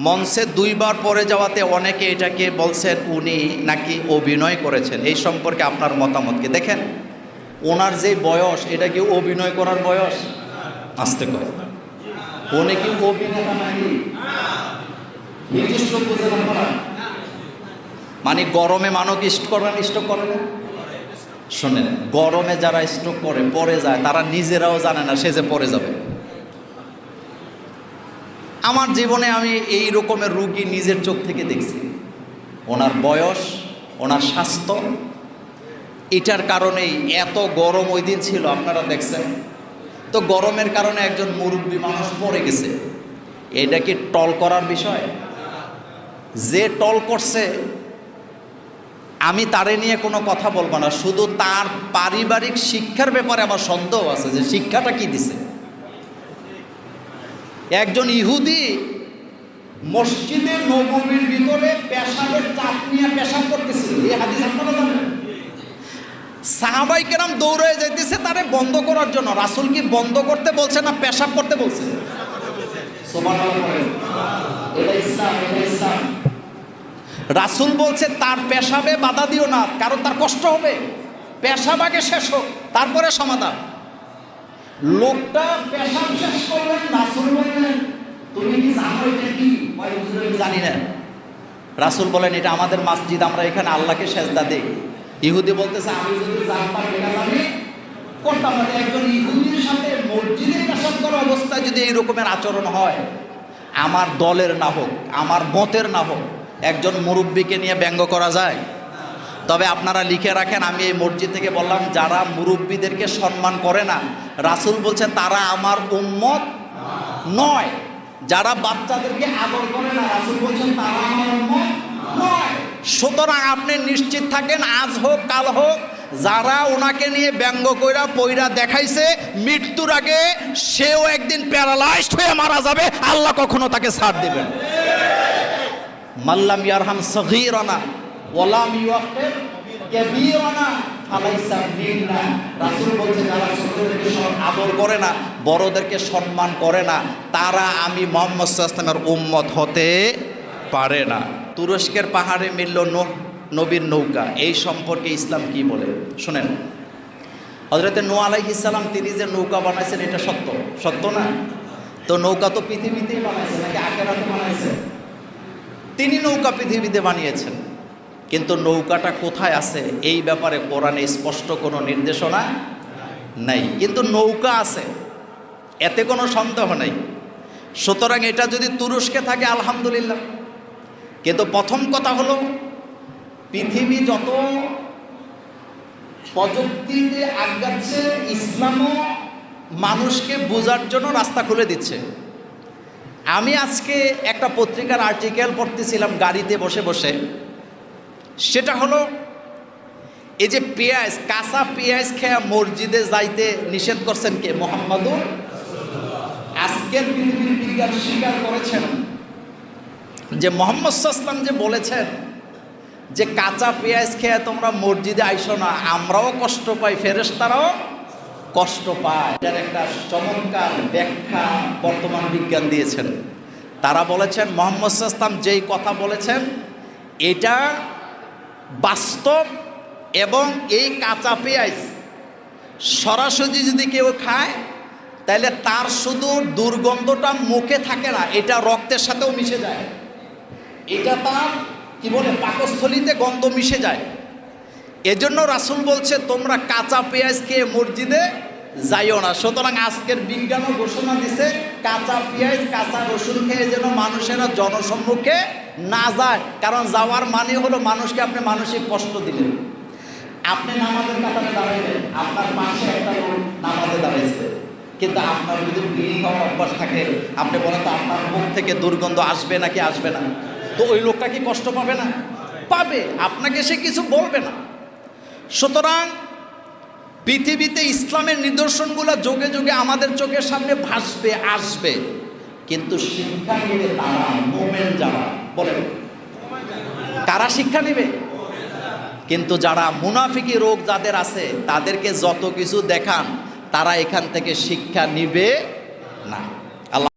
মঞ্চে দুইবার পরে যাওয়াতে অনেকে এটাকে বলছেন, উনি নাকি অভিনয় করেছেন? এই সম্পর্কে আপনার মতামত কি? দেখেন, ওনার যে বয়স, এটা কি অভিনয় করার বয়স? আসতে করে। উনি কি? মানে গরমে মানব স্ট্রোক করেন স্ট্রোক করে না? শোনেন, গরমে যারা স্ট্রোক করে, পরে যায়, তারা নিজেরাও জানে না সে যে পরে যাবে। আমার জীবনে আমি এই রকমের রুগী নিজের চোখ থেকে দেখছি। ওনার বয়স, ওনার স্বাস্থ্য, এটার কারণেই এত গরম ওই দিন ছিল, আপনারা দেখছেন। তো গরমের কারণে একজন মুরব্বী মানুষ পড়ে গেছে। এটা কি টল করার বিষয়? যে টল করছে, আমি তারে নিয়ে কোনো কথা বলব না, শুধু তার পারিবারিক শিক্ষার ব্যাপারে আমার সন্দেহ আছে যে শিক্ষাটা কি দিছে। একজন ইহুদি মসজিদে নবমীর ভিতরে পেশাবের চাপ নিয়ে পেশাব করতেছিল এই হাদিস আপনারা জানেন? সাহাবাই কেরাম দৌড়ে যাইতেছে তারে বন্ধ করার জন্য। রাসুল কি বন্ধ করতে বলছে না পেশাব করতে বলছে। রাসুল বলছে, তার পেশাবে বাধা দিও না, কারণ তার কষ্ট হবে। পেশাব আগে শেষ হোক, তারপরে সমাধান। লোকটা পেশাব শেষ করলেন রাসুল বললেন, তুমি কি জানো এটা কি? আমি জানি না। রাসুল বলেন, এটা আমাদের মসজিদ, আমরা এখানে আল্লাহকে সেজদা দেই। ইহুদি বলতেছে, আমি যদি জানতাম এটা আমি করতাম না একজন ইহুদির সাথে মসজিদে পেশাব করা অবস্থায় যদি এই রকমের আচরণ হয়, আমার দলের না হোক, আমার মতের না হোক, একজন মুরব্বীকে নিয়ে ব্যঙ্গ করা যায়? তবে আপনারা লিখে রাখেন, আমি এই মসজিদ থেকে বললাম, যারা মুরব্বীদেরকে সম্মান করে না, রাসুল বলছে, তারা আমার উম্মত নয়। যারা বাচ্চাদেরকে আদর করে না, রাসুল বলছেন তারা আমার উম্মত সুতরাং আপনি নিশ্চিত থাকেন, আজ হোক, কাল হোক, যারা ওনাকে নিয়ে ব্যঙ্গ কইরা, পইরা দেখাইছে, মৃত্যুর আগে সেও একদিন প্যারালাইজড হয়ে মারা যাবে, আল্লাহ কখনো তাকে ছাড় দেবেন মাল্লাম ইয়ারহাম সগীরানা। ছোটদেরকে আদর করে না, বড়দেরকে সম্মান করে না, তারা আমি মোহাম্মদ সাল্লামের উম্মত হতে পারে না। তুরস্কের পাহাড়ে মিলল নবীর নৌকা। এই সম্পর্কে ইসলাম কি বলে? শোনেন। হজরতে নো আলাইহিস সালাম, তিনি যে নৌকা বানাইছেন, এটা সত্য? সত্য না? তো নৌকা তো পৃথিবীতেই বানাইছে, নাকি আখেরাতে বানাইছে? তিনি নৌকা পৃথিবীতে বানিয়েছেন। কিন্তু নৌকাটা কোথায় আছে? এই ব্যাপারে কোরআনে স্পষ্ট কোনো নির্দেশনা নাই। কিন্তু নৌকা আছে। এতে কোনো সন্দেহ নেই। সুতরাং এটা যদি তুরস্কে থাকে, আলহামদুলিল্লাহ। কিন্তু প্রথম কথা হলো, পৃথিবী যত প্রযুক্তিতে আগাচ্ছে, ইসলামও মানুষকে বোঝার জন্য রাস্তা খুলে দিচ্ছে। আমি আজকে একটা পত্রিকার আর্টিকেল পড়তেছিলাম গাড়িতে বসে বসে। সেটা হলো এই যে পেঁয়াজ, কাঁচা পেঁয়াজ খেয়া মসজিদে যাইতে নিষেধ করছেন কে? মোহাম্মদুর আজকের পৃথিবীর বিজ্ঞান স্বীকার করেছেন যে মোহাম্মদ সাল্লাম যে বলেছেন যে কাঁচা পেঁয়াজ খেয়ে তোমরা মসজিদে আইসো না, আমরাও কষ্ট পাই, ফেরেশতারাও কষ্ট পায়। এটার একটা চমৎকার ব্যাখ্যা বর্তমান বিজ্ঞান দিয়েছেন। তারা বলেছেন, মোহাম্মদ সাল্লাম যেই কথা বলেছেন, এটা বাস্তব এবং এই কাঁচা পেঁয়াজ সরাসরি যদি কেউ খায় তাহলে তার শুধু দুর্গন্ধটা মুখে থাকে না, এটা রক্তের সাথেও মিশে যায়। এটা তার, কি বলে, পাকস্থলিতে গন্ধ মিশে যায়। এজন্য রাসুল বলছে, তোমরা কাঁচা পেঁয়াজ খেয়ে মসজিদে যাইও না। সুতরাং আজকের বিজ্ঞানও ঘোষণা দিছে, কাঁচা পেঁয়াজ, কাঁচা রসুন খেয়ে যেন মানুষেরা জনসম্মুখে না যায়, কারণ যাওয়ার মানে হলো মানুষকে আপনি মানসিক কষ্ট দিলেন। আপনি নামাজের কাতারে দাঁড়াইলেন, আপনার পাশে একটা লোক নামাজে দাঁড়াইছে। কিন্তু আপনার যদি বিড়ি অভ্যাস থাকে, আপনি বলেন তো আপনার মুখ থেকে দুর্গন্ধ আসবে নাকি আসবে না? তো ওই লোকটা কি কষ্ট পাবে না? পাবে, আপনাকে সে কিছু বলবে না। সুতরাং পৃথিবীতে ইসলামের নিদর্শনগুলো যোগে যোগে আমাদের চোখের সামনে ভাসবে, আসবে। কিন্তু শিক্ষা নেবে তারা মোমেন বলেন। কারা শিক্ষা নেবে? কিন্তু যারা মুনাফিকি রোগ যাদের আছে, তাদেরকে যত কিছু দেখান, তারা এখান থেকে শিক্ষা নিবে।